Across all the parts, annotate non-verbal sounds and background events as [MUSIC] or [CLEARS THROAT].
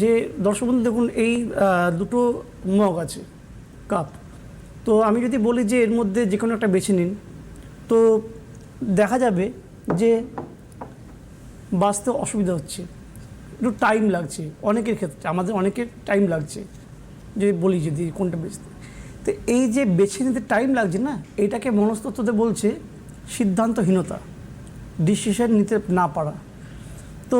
যে দর্শক দেখুন, এই দুটো মগ আছে, কাপ। তো আমি যদি বলি যে এর মধ্যে যে কোনো একটা বেছে নিন, তো দেখা যাবে যে বাঁচতে অসুবিধা হচ্ছে। একটু টাইম লাগছে, অনেকের ক্ষেত্রে, আমাদের অনেকের টাইম লাগছে, যদি বলি যদি কোনটা বেচতে। তো এই যে বেছে নিতে টাইম লাগছে না এইটাকে মনস্তত্ত্বতে বলছে সিদ্ধান্তহীনতা ডিসিশন নিতে না পারা। তো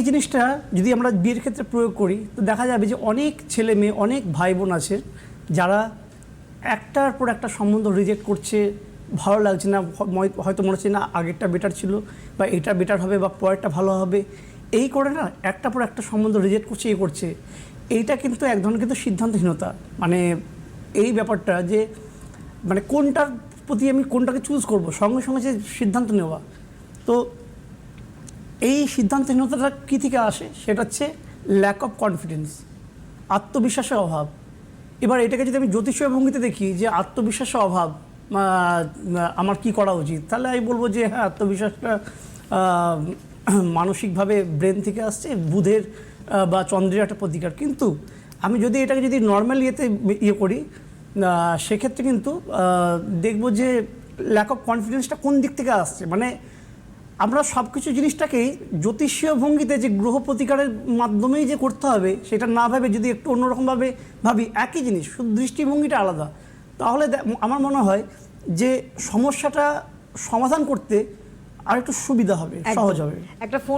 এই জিনিসটা যদি আমরা বিয়ের ক্ষেত্রে প্রয়োগ করি, তো দেখা যাবে যে অনেক ছেলে মেয়ে, অনেক ভাই বোন আছে যারা একটার পর একটা সম্বন্ধ রিজেক্ট করছে, ভালো লাগছে না হয়তো মনে হচ্ছে না আগেরটা বেটার ছিল বা এটা বেটার হবে বা পরেরটা ভালো হবে। এই করে না একটা পর একটা সম্বন্ধ রিজেক্ট করছে এই করছে। এইটা কিন্তু এক ধরনের কিন্তু সিদ্ধান্তহীনতা। মানে এই ব্যাপারটা যে মানে কোনটার প্রতি আমি কোনটাকে চুজ করব, সঙ্গে সঙ্গে যে সিদ্ধান্ত নেওয়া। তো এই সিদ্ধান্তহীনতাটা কী থেকে আসে? সেটা হচ্ছে ল্যাক অফ কনফিডেন্স আত্মবিশ্বাসের অভাব। এবার এটাকে যদি আমি জ্যোতিষীয় ভঙ্গিতে দেখি যে আত্মবিশ্বাসের অভাব আমার কি করা উচিত? তাহলে আমি বলব যে হ্যাঁ আত্মবিশ্বাসটা [CLEARS THROAT] মানসিকভাবে ব্রেন থেকে আসছে, বুধের বা চন্দ্রের একটা প্রতিকার। কিন্তু আমি যদি এটাকে যদি নর্মাল ইয়েতে ইয়ে করি সেক্ষেত্রে কিন্তু দেখব যে ল্যাক অফ কনফিডেন্সটা কোন দিক থেকে আসছে? মানে আমরা সব কিছু জিনিসটাকেই জ্যোতিষীয় ভঙ্গিতে যে গ্রহ প্রতিকারের মাধ্যমেই যে করতে হবে সেটা না ভাবে যদি একটু অন্যরকমভাবে ভাবি একই জিনিস শুধু দৃষ্টিভঙ্গিটা আলাদা। তাহলে আমার মনে হয় যে সমস্যাটা সমাধান করতে আর একটু সুবিধা হবে সহজ হবে। একটা ফোন